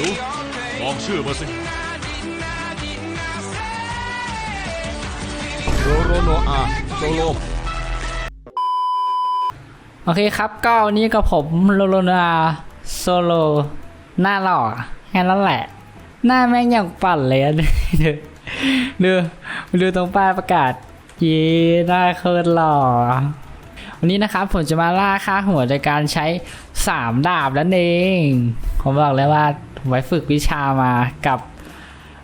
ดูลองชื่อมาสิ โรโรโนอาโซโล โอเคครับก็วันนี้กับผมโลโลนาโซโล หน้าหล่อแค่นั้นแหละ หน้าแม่งอย่างปั่นเลยอะ ดูดูดูตรงป้ายประกาศเยีหน้าโคตรหล่อ วันนี้นะครับผมจะมาล่าค่าหัวโดยการใช้สามดาบนั่นเอง ผมบอกเลยว่าผม ไว้ฝึกวิชามากับ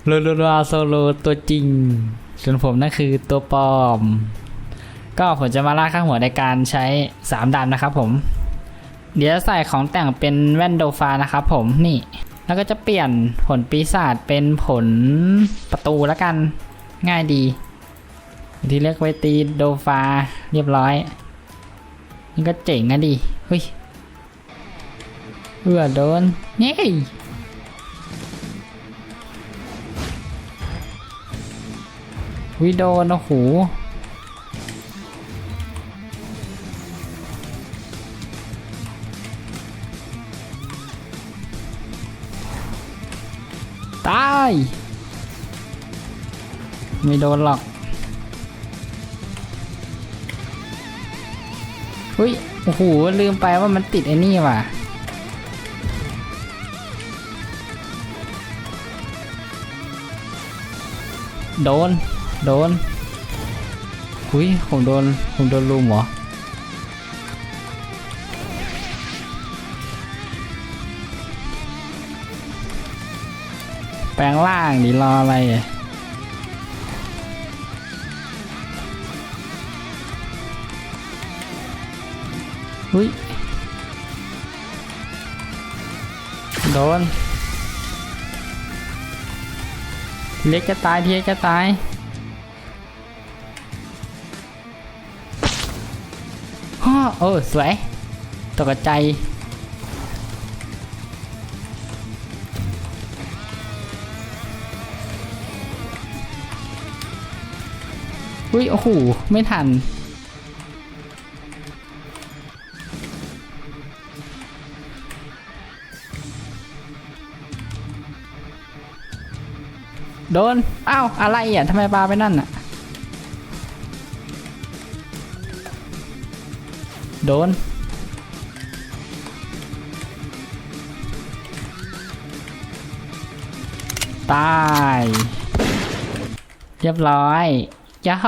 โลโลนาโซโลตัวจริง ส่วนผมนั่นคือตัวปลอม ก็ผมจะมาล่าข้างหัวในการใช้ 3ดาบนะครับผม เดี๋ยวใส่ของแต่งเป็นแว่นโดฟานะครับผมนี่ แล้วก็จะเปลี่ยนผลปีศาจเป็นผลประตูแล้วกันง่ายดีที่เรียกไว้ตีโดฟาเรียบร้อย นี่ก็เจ๋งอะดิเฮ้ยเอือโดนเย้ วิโดนโอ้โหตาย ไม่โดนหรอกเฮ้ย โอ้โห ลืมไปว่ามันติดไอ้นี่ว่ะ โดน โดนหุยผมโดนผมโดนลุมเหรอแปลงร่างดิรออะไรอุ้ย โดน เล็กจะตายเทียจะตาย โอ้สวย ตกใจ อุ้ย โอ้โห ไม่ทัน โดน อ้าว อะไรอะทำไมปลาไปนั่นอะ โดน ตาย เรียบร้อยยาโฮ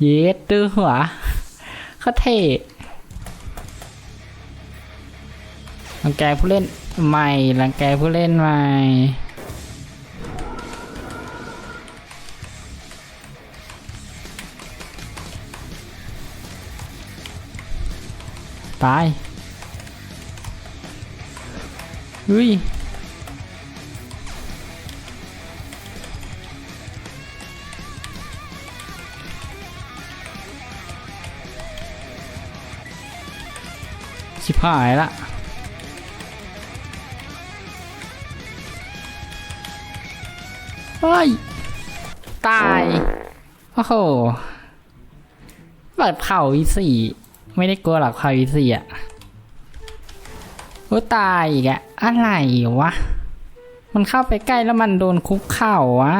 เย็ดตื้อหัวเขาเท่รังแกผู้เล่นใหม่รังแกผู้เล่นใหม่ ตายอุ้ยชิบหายละเฮ้ย ตาย โอ้โห เปิดเผาอีสี่ ไม่ได้กลัวหรอกเผาอีสี่อะโอ้ตายอีกอะอะไรวะ มันเข้าไปใกล้แล้วมันโดนคุกเข่าอะ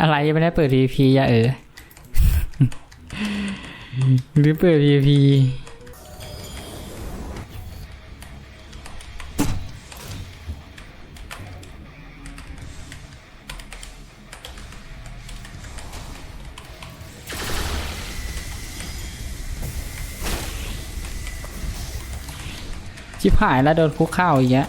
อะไรยังไม่ได้เปิด PVP อย่าเออหรือเปิด PVP ชิบหายแล้วโดนคุกเข้าอีกแล้ว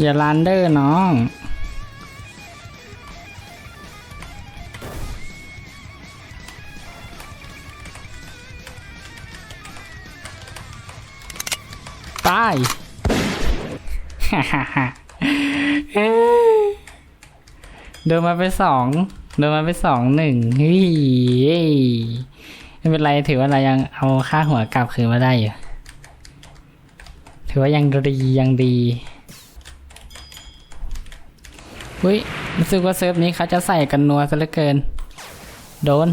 อย่าลันเดอร์น้อง ตายฮ่าฮ่าฮ่าเดินมาไปสองเดินมาไปสองหนึ่งเฮ้ยไม่เป็นไรถือว่าเรายังเอาค่าหัวกลับคืนมาได้อยู่ถือว่ายังดียังดีเฮ้ยรู้สึกว่าเซิร์ฟนี้เขาจะใส่กันนัวซะเหลือเกิน โดน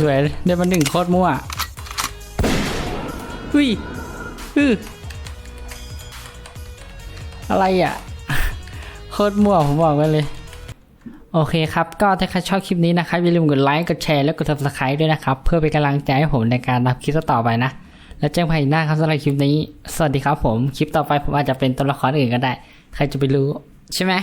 สวยได้มาหนึ่งโคตรมั่วอุ้ยอืออะไรอะ โคตรมั่วผมบอกไว้เลย โอเคครับ ก็ถ้าใครชอบคลิปนี้นะครับ อย่าลืมกดไลค์ กดแชร์ และกด subscribe ด้วยนะครับ เพื่อเป็นกำลังใจให้ผมในการทำคลิปต่อไปนะ แล้วเจอกันใหม่หน้าครับสำหรับคลิปนี้ สวัสดีครับผม คลิปต่อไปผมอาจจะเป็นตัวละครอื่นก็ได้ ใครจะไปรู้ใช่ไหม